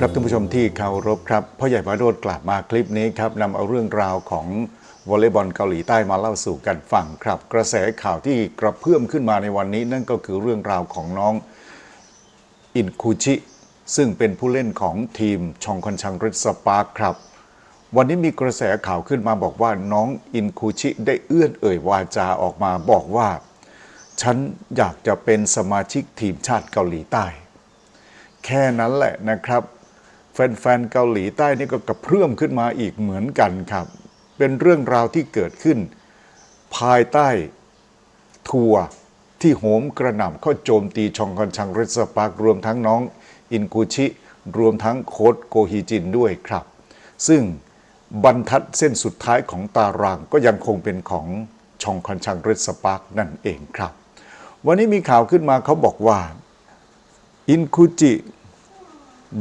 ครับท่านผู้ชมที่เคารพครับพ่อใหญ่มาโรดกลับมาคลิปนี้ครับนำเอาเรื่องราวของวอลเลย์บอลเกาหลีใต้มาเล่าสู่กันฟังครับ กระแสข่าวที่กระเพื่อมขึ้นมาในวันนี้ นั่นก็คือเรื่องราวของน้องอินคูชิ ซึ่งเป็นผู้เล่นของทีมชองคอนชังริสปาร์คครับ วันนี้มีกระแสข่าวขึ้นมาบอกว่าน้องอินคูชิได้เอื้อนเอ่ยวาจาออกมาบอกว่า ฉันอยากจะเป็นสมาชิกทีมชาติเกาหลีใต้ แค่นั้นแหละนะครับ แฟนๆเกาหลีใต้นี่ก็กระเพื่อมขึ้นมาอีกเหมือนกันครับ เป็นเรื่องราวที่เกิดขึ้น ภายใต้ทัวร์ที่โหมกระหน่ำเข้าโจมตีชองคอนชังเรสปาร์กรวมทั้งน้องอินกุชิ รวมทั้งโค้ดโกฮิจินด้วยครับ ซึ่งบรรทัดเส้นสุดท้ายของตารางก็ยังคงเป็นของชองคอนชังเรสปาร์กนั่นเองครับ วันนี้มีข่าวขึ้นมาเขาบอกว่า อินคุจิ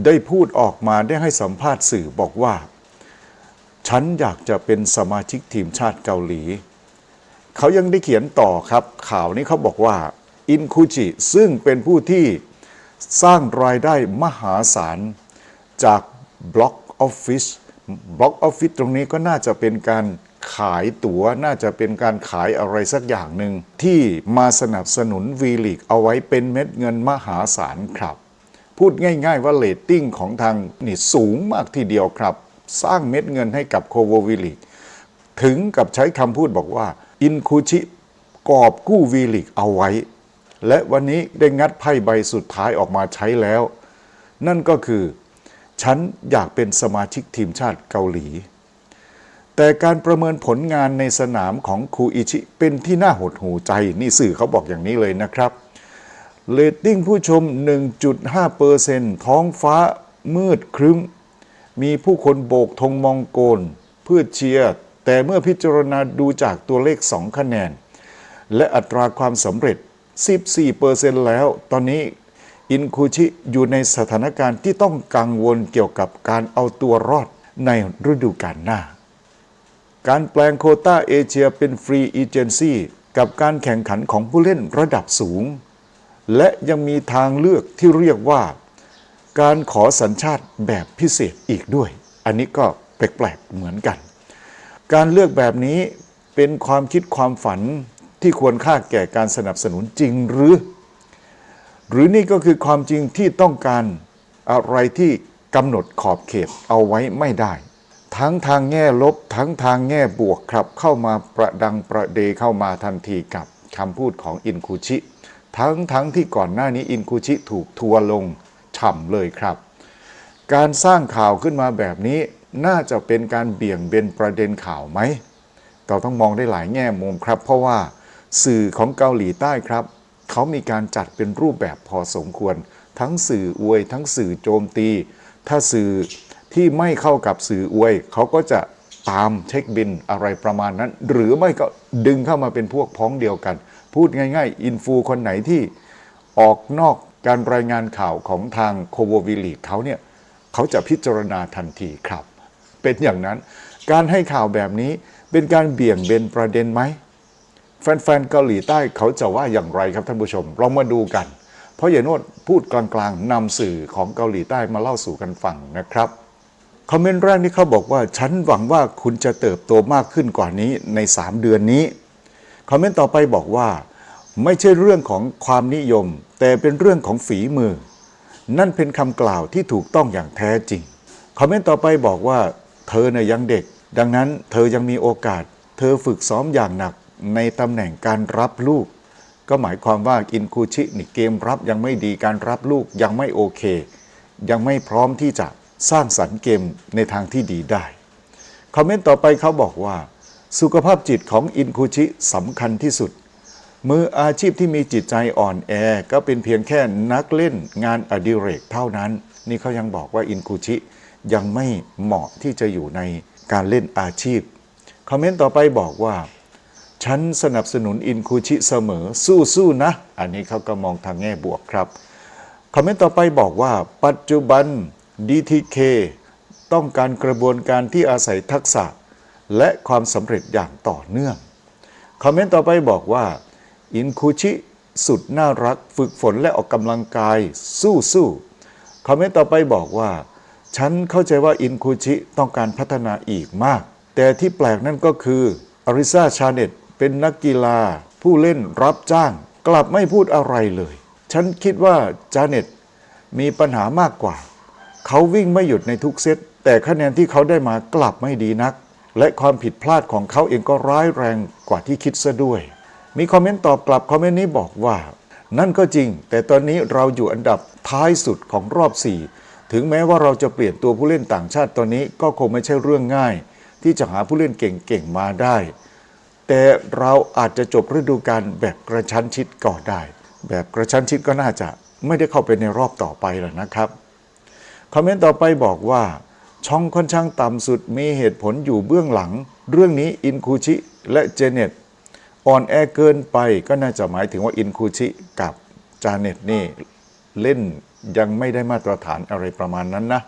ได้พูดออกมาได้ให้สัมภาษณ์สื่อบอกว่า ฉันอยากจะเป็นสมาชิกทีมชาติเกาหลี เขายังได้เขียนต่อครับ ข่าวนี้เขาบอกว่า อินคุจิซึ่งเป็นผู้ที่สร้างรายได้มหาศาล จากบล็อกออฟฟิศบล็อกออฟฟิศตรงนี้ก็น่าจะเป็นการขายตัว๋วน่าจะเป็นการขายอะไรสักอย่างหนึ่งที่มาสนับสนุนวีลีกเอาไว้เป็นเม็ดเงินมหาศาลครับ พูดง่าย ๆ ว่าเลตติ้งของทางนี่สูงมากทีเดียวครับ สร้างเม็ดเงินให้กับโคโววิลิกถึงกับใช้คำพูดบอกว่า อินคูชิกอบกู้วีลิกเอาไว้ และวันนี้ได้งัดไพ่ใบสุดท้ายออกมาใช้แล้ว นั่นก็คือ ฉันอยากเป็นสมาชิกทีมชาติเกาหลี แต่การประเมินผลงานในสนามของคูอิชิเป็นที่น่าหดหูใจ นี่สื่อเขาบอกอย่างนี้เลยนะครับ เรตติ้งผู้ชม 1.5%ท้องฟ้ามืดครึ้ม มีผู้คนโบกธงมองโกลเพื่อเชียร์ แต่เมื่อพิจารณาดูจากตัวเลข 2 คะแนน และอัตราความสำเร็จ 14%แล้ว ตอนนี้อินคูชิอยู่ในสถานการณ์ที่ต้องกังวลเกี่ยวกับการเอาตัวรอดในฤดูกาลหน้า การแปลงโคต้าเอเชียเป็นฟรีเอเจนซี่กับการแข่งขันของผู้เล่นระดับสูง และยังมีทางเลือกที่เรียกว่า การขอสัญชาติแบบพิเศษอีกด้วย อันนี้ก็แปลกๆเหมือนกัน การเลือกแบบนี้เป็นความคิดความฝันที่ควรค่าแก่การสนับสนุนจริงหรือ หรือนี่ก็คือความจริงที่ต้องการอะไรที่กำหนดขอบเขตเอาไว้ไม่ได้ ทั้งทางแง่ลบทั้งทางแง่บวกครับ เข้ามาประดังประเดเข้ามาทันทีกับคำพูดของอินคุชิ ทั้งทั้งที่ก่อนหน้านี้อินคุชิถูกทัวลงฉ่ำเลยครับ การสร้างข่าวขึ้นมาแบบนี้น่าจะเป็นการเบี่ยงเบนประเด็นข่าวไหม เราต้องมองได้หลายแง่มุมครับ เพราะว่าสื่อของเกาหลีใต้ครับ เขามีการจัดเป็นรูปแบบพอสมควร ทั้งสื่ออวย ทั้งสื่อโจมตี ถ้าสื่อที่ไม่เข้ากับสื่ออวย เขาก็จะ ตามเช็คบินอะไรประมาณนั้น หรือไม่ก็ดึงเข้ามาเป็นพวกพ้องเดียวกัน พูดง่าย ๆ อินฟูคนไหนที่ออกนอกการรายงานข่าวของทางโคโววิลีเขาเนี่ยเขาจะพิจารณาทันทีครับ เป็นอย่างนั้น การให้ข่าวแบบนี้เป็นการเบี่ยงเบนประเด็นไหมแฟนๆเกาหลีใต้เขาจะว่าอย่างไรครับท่านผู้ชมเรามาดูกัน เพราะอย่าโนดพูดกลางๆนำสื่อของเกาหลีใต้มาเล่าสู่กันฟังนะครับ คอมเมนต์แรกนี่เขาบอกว่า ฉันหวังว่าคุณจะเติบโตมากขึ้นกว่านี้ใน 3 เดือนนี้ คอมเมนต์ต่อไปบอกว่า ไม่ใช่เรื่องของความนิยม แต่เป็นเรื่องของฝีมือ นั่นเป็นคำกล่าวที่ถูกต้องอย่างแท้จริง คอมเมนต์ต่อไปบอกว่า เธอเนี่ยยังเด็ก ดังนั้นเธอยังมีโอกาส เธอฝึกซ้อมอย่างหนักในตำแหน่งการรับลูก ก็หมายความว่าอินคูชินี่เกมรับยังไม่ดีการรับลูกยังไม่โอเค ยังไม่พร้อมที่จะ สร้างสรรค์เกมในทางที่ดีได้ คอมเมนต์ต่อไปเขาบอกว่า สุขภาพจิตของอินคูชิสำคัญที่สุด มืออาชีพที่มีจิตใจอ่อนแอ ก็เป็นเพียงแค่นักเล่นงานอดิเรกเท่านั้น นี่เขายังบอกว่าอินคูชิยังไม่เหมาะที่จะอยู่ในการเล่นอาชีพ คอมเมนต์ต่อไปบอกว่าฉันสนับสนุนอินคูชิเสมอสู้ๆนะ อันนี้เขาก็มองทางแง่บวกครับ คอมเมนต์ต่อไปบอกว่า ปัจจุบัน DTK ต้องการกระบวนการที่อาศัยทักษะ และความสำเร็จอย่างต่อเนื่อง คอมเมนต์ต่อไปบอกว่า อินคุชิสุดน่ารักฝึกฝนและออกกำลังกายสู้สู้คอมเมนต์ต่อไปบอกว่า ฉันเข้าใจว่าอินคูชิต้องการพัฒนาอีกมาก แต่ที่แปลกนั่นก็คืออาริซาชาเนตเป็นนักกีฬา ผู้เล่นรับจ้าง กลับไม่พูดอะไรเลย ฉันคิดว่าจาเน็ตมีปัญหามากกว่า เขาวิ่งไม่หยุดในทุกเซตแต่คะแนนที่เขาได้มากลับไม่ดีนัก และความผิดพลาดของเขาเองก็ร้ายแรงกว่าที่คิดซะด้วย มีคอมเมนต์ตอบกลับคอมเมนต์นี้บอกว่า นั่นก็จริง แต่ตอนนี้เราอยู่อันดับท้ายสุดของรอบ 4 ถึงแม้ว่าเราจะเปลี่ยนตัวผู้เล่นต่างชาติตอนนี้ก็คงไม่ใช่เรื่องง่าย ที่จะหาผู้เล่นเก่งๆมาได้ แต่เราอาจจะจบฤดูกาลแบบกระชั้นชิดก็ได้ แบบกระชั้นชิดก็น่าจะไม่ได้เข้าไปในรอบต่อไปแล้วนะครับ คอมเมนต์ต่อไปบอกว่า ช่องค่อนข้างต่ำสุดมีเหตุผลอยู่เบื้องหลัง เรื่องนี้อินคูชิและเจเน็ตอ่อนแอเกินไปก็น่าจะหมายถึงว่าอินคูชิกับจาเน็ตนี่เล่นยังไม่ได้มาตรฐานอะไรประมาณนั้นนะ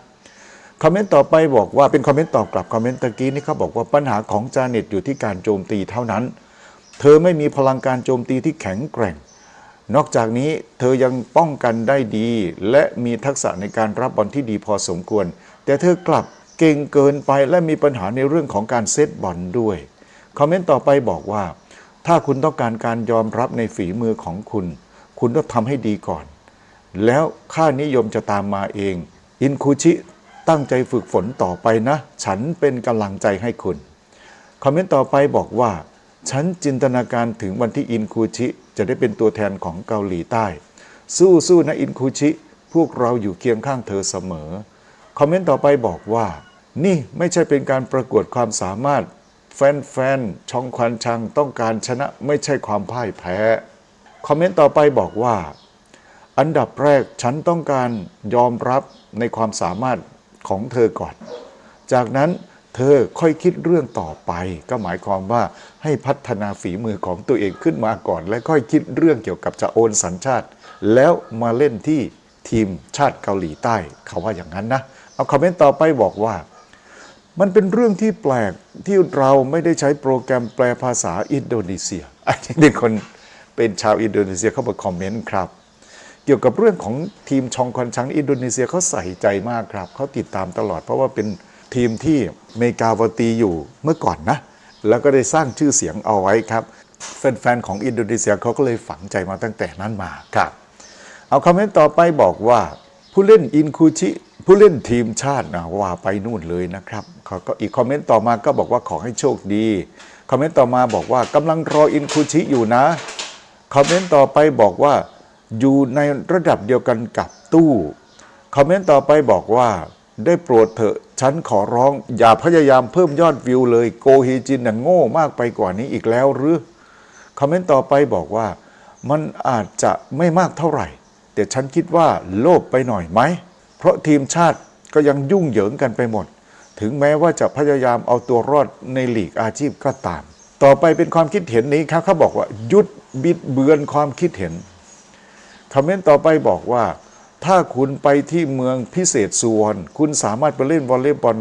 คอมเมนต์ต่อไปบอกว่าเป็นคอมเมนต์ตอบกลับคอมเมนต์ตะกี้นี่เขาบอกว่าปัญหาของจาเน็ตอยู่ที่การโจมตีเท่านั้น เธอไม่มีพลังการโจมตีที่แข็งแกร่ง นอกจากนี้เธอยังป้องกันได้ดี และมีทักษะในการรับบอลที่ดีพอสมควร แต่เธอกลับเก่งเกินไปและมีปัญหาในเรื่องของการเซตบอลด้วย คอมเมนต์ต่อไปบอกว่า ถ้าคุณต้องการการยอมรับในฝีมือของคุณ คุณต้องทำให้ดีก่อน แล้วค่านิยมจะตามมาเอง อินคุชิตั้งใจฝึกฝนต่อไปนะ ฉันเป็นกำลังใจให้คุณ คอมเมนต์ต่อไปบอกว่า ฉันจินตนาการถึงวันที่อินคูชิจะได้เป็นตัวแทนของเกาหลีใต้ สู้สู้นะอินคูชิ พวกเราอยู่เคียงข้างเธอเสมอ คอมเมนต์ต่อไปบอกว่า นี่ไม่ใช่เป็นการประกวดความสามารถ แฟนๆช่องควันชังต้องการชนะไม่ใช่ความพ่ายแพ้ คอมเมนต์ต่อไปบอกว่า อันดับแรกฉันต้องการยอมรับในความสามารถของเธอก่อน จากนั้น เธอค่อยคิดเรื่องต่อไป ก็หมายความว่าให้พัฒนาฝีมือของตัวเองขึ้นมาก่อน และค่อยคิดเรื่องเกี่ยวกับจะโอนสัญชาติ แล้วมาเล่นที่ทีมชาติเกาหลีใต้เขาว่าอย่างนั้นนะ เอาคอมเมนต์ต่อไปบอกว่า มันเป็นเรื่องที่แปลกที่เราไม่ได้ใช้โปรแกรมแปลภาษาอินโดนีเซียอันนี้เป็นคนเป็นชาวอินโดนีเซียเข้ามาคอมเมนต์ครับเกี่ยวกับเรื่องของทีมชองคอนชังอินโดนีเซียเขาใส่ใจมากครับเขาติดตามตลอดเพราะว่าเป็น ทีมที่เมกาวตีอยู่เมื่อก่อนนะ แล้วก็ได้สร้างชื่อเสียงเอาไว้ครับ แฟนๆของอินโดนีเซียเขาก็เลยฝังใจมาตั้งแต่นั้นมาครับ เอาคอมเมนต์ต่อไปบอกว่าผู้เล่นอินคูชิผู้เล่นทีมชาตินะว่าไปนู่นเลยนะครับเขาก็อีกคอมเมนต์ต่อมาก็บอกว่าขอให้โชคดีคอมเมนต์ต่อมาบอกว่ากำลังรออินคูชิอยู่นะคอมเมนต์ต่อไปบอกว่าอยู่ในระดับเดียวกันกับตู้คอมเมนต์ต่อไปบอกว่า ได้โปรดเถอะ ฉันขอร้อง อย่าพยายามเพิ่มยอดวิวเลย โกฮีจินน่ะโง่มากไปกว่านี้อีกแล้วหรือ คอมเมนต์ต่อไปบอกว่า มันอาจจะไม่มากเท่าไหร่ แต่ฉันคิดว่าโลภไปหน่อยไหม เพราะทีมชาติก็ยังยุ่งเหยิงกันไปหมด ถึงแม้ว่าจะพยายามเอาตัวรอดในหลีกอาชีพก็ตาม ต่อไปเป็นความคิดเห็นนี้ครับเขาบอกว่า ยุดบิดเบือนความคิดเห็นคอมเมนต์ต่อไปบอกว่า ถ้าคุณไปที่เมืองพิเศษสุวรรณคุณสามารถไปเล่นวอลเลย์บอล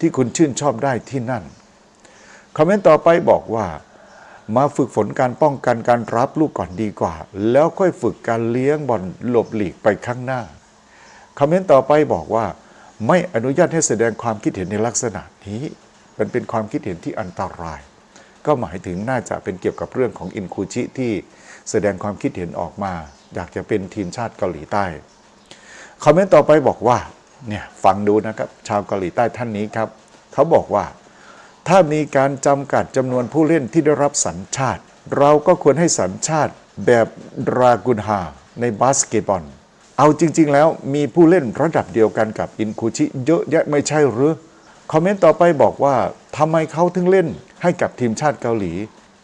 ที่คุณชื่นชอบได้ที่นั่น คอมเมนต์ต่อไปบอกว่า มาฝึกฝนการป้องกันการรับลูกก่อนดีกว่า แล้วค่อยฝึกการเลี้ยงบอลหลบหลีกไปข้างหน้า คอมเมนต์ต่อไปบอกว่า ไม่อนุญาตให้แสดงความคิดเห็นในลักษณะนี้ มันเป็นความคิดเห็นที่อันตราย ก็หมายถึงน่าจะเป็นเกี่ยวกับเรื่องของอินคูชิที่แสดงความคิดเห็นออกมา อยากจะเป็นทีมชาติเกาหลีใต้ คอมเมนต์ต่อไปบอกว่าเนี่ยฟังดูนะครับ ชาวเกาหลีใต้ท่านนี้ครับ เขาบอกว่า ถ้ามีการจำกัดจำนวนผู้เล่นที่ได้รับสัญชาติ เราก็ควรให้สัญชาติแบบรากุนฮาในบาสเกตบอลเอาจริง ๆ แล้วมีผู้เล่นระดับเดียวกันกับอินคูชิเยอะแยะไม่ใช่หรือคอมเมนต์ต่อไปบอกว่าทำไมเขาถึงเล่นให้กับทีมชาติเกาหลี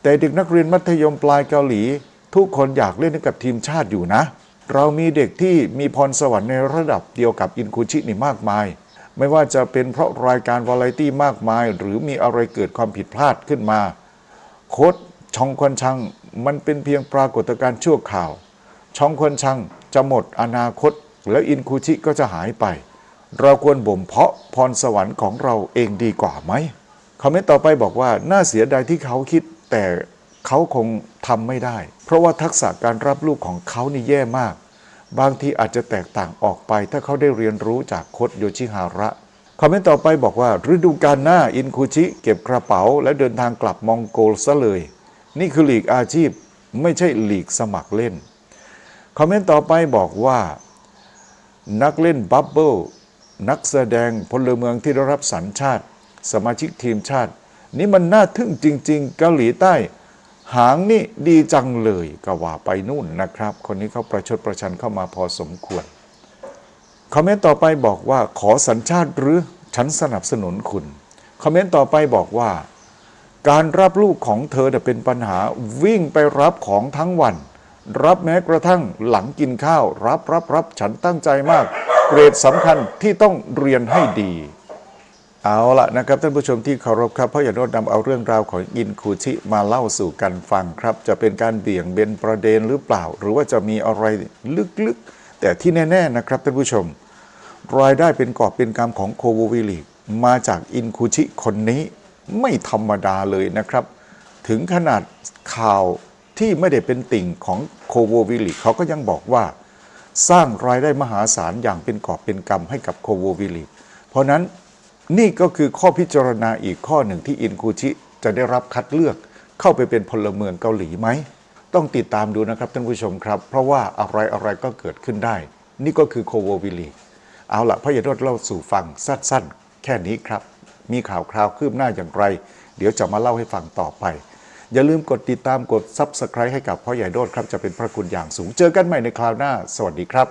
แต่เด็กนักเรียนมัธยมปลายเกาหลี ทุกคนอยากเล่นให้กับทีมชาติอยู่นะ เรามีเด็กที่มีพรสวรรค์ในระดับเดียวกับอินคูชินี่มากมาย ไม่ว่าจะเป็นเพราะรายการวาไรตี้มากมาย หรือมีอะไรเกิดความผิดพลาดขึ้นมา โค้ดชองควนชังมันเป็นเพียงปรากฏการณ์ชั่วข่าว ชองควนชังจะหมดอนาคต แล้วอินคูชิก็จะหายไป เราควรบ่มเพาะพรสวรรค์ของเราเองดีกว่าไหมคอมเมนต์ต่อไปบอกว่าน่าเสียดายที่เขาคิดแต่เขาคงทำไม่ได้ เพราะว่าทักษะการรับลูกของเขานี่แย่มาก บางทีอาจจะแตกต่างออกไป ถ้าเขาได้เรียนรู้จากโคดโยชิฮาระคอมเมนต์ต่อไปบอกว่า ฤดูกาลหน้าอินคูชิเก็บกระเป๋า และเดินทางกลับมองโกลซะเลย นี่คือหลีกอาชีพไม่ใช่หลีกสมัครเล่นคอมเมนต์ต่อไปบอกว่า นักเล่นบับเบิลนักแสดงพลเมืองที่ได้รับสัญชาติ สมาชิกทีมชาติ นี่มันน่าทึ่งจริง ๆ เกาหลีใต้ หางนี่ดีจังเลยก็ว่าไปนู่นนะครับ คนนี้เขาประชดประชันเข้ามาพอสมควรคอมเมนต์ต่อไปบอกว่าขอสัญชาติหรือฉันสนับสนุนคุณคอมเมนต์ต่อไปบอกว่า การรับลูกของเธอเป็นปัญหาวิ่งไปรับของทั้งวัน รับแม้กระทั่งหลังกินข้าว รับรับรับฉันตั้งใจมาก เกรดสำคัญที่ต้องเรียนให้ดี เอาละนะครับท่านผู้ชมที่เคารพครับเพราะอย่าโนดนำเอาเรื่องราวของอินคูชิมาเล่าสู่กันฟังครับ จะเป็นการเบี่ยงเบนประเด็นหรือเปล่า หรือว่าจะมีอะไรลึกๆ แต่ที่แน่ ๆนะครับท่านผู้ชม รายได้เป็นกอบเป็นกำของโคโววิลิกมาจากอินคูชิคนนี้ไม่ธรรมดาเลยนะครับ ถึงขนาดข่าวที่ไม่ได้เป็นติ่งของโคโววิลิกเขาก็ยังบอกว่า สร้างรายได้มหาศาลอย่างเป็นกอบเป็นกำให้กับโคโววิลิกเพราะนั้น นี่ก็คือข้อพิจารณาอีกข้อหนึ่งที่อินคูชิจะได้รับคัดเลือกเข้าไปเป็นพลเมืองเกาหลีไหม ต้องติดตามดูนะครับท่านผู้ชมครับ เพราะว่าอะไรอะไรก็เกิดขึ้นได้ นี่ก็คือโคโววิลีเอาละพระยาโรดเล่าสู่ฟังสั้นๆ แค่นี้ครับ มีข่าวคราวคืบหน้าอย่างไร เดี๋ยวจะมาเล่าให้ฟังต่อไป อย่าลืมกดติดตามกด Subscribe ให้กับพ่อใหญ่โดดครับจะเป็นพระคุณอย่างสูงเจอกันใหม่ในคราวหน้า สวัสดีครับ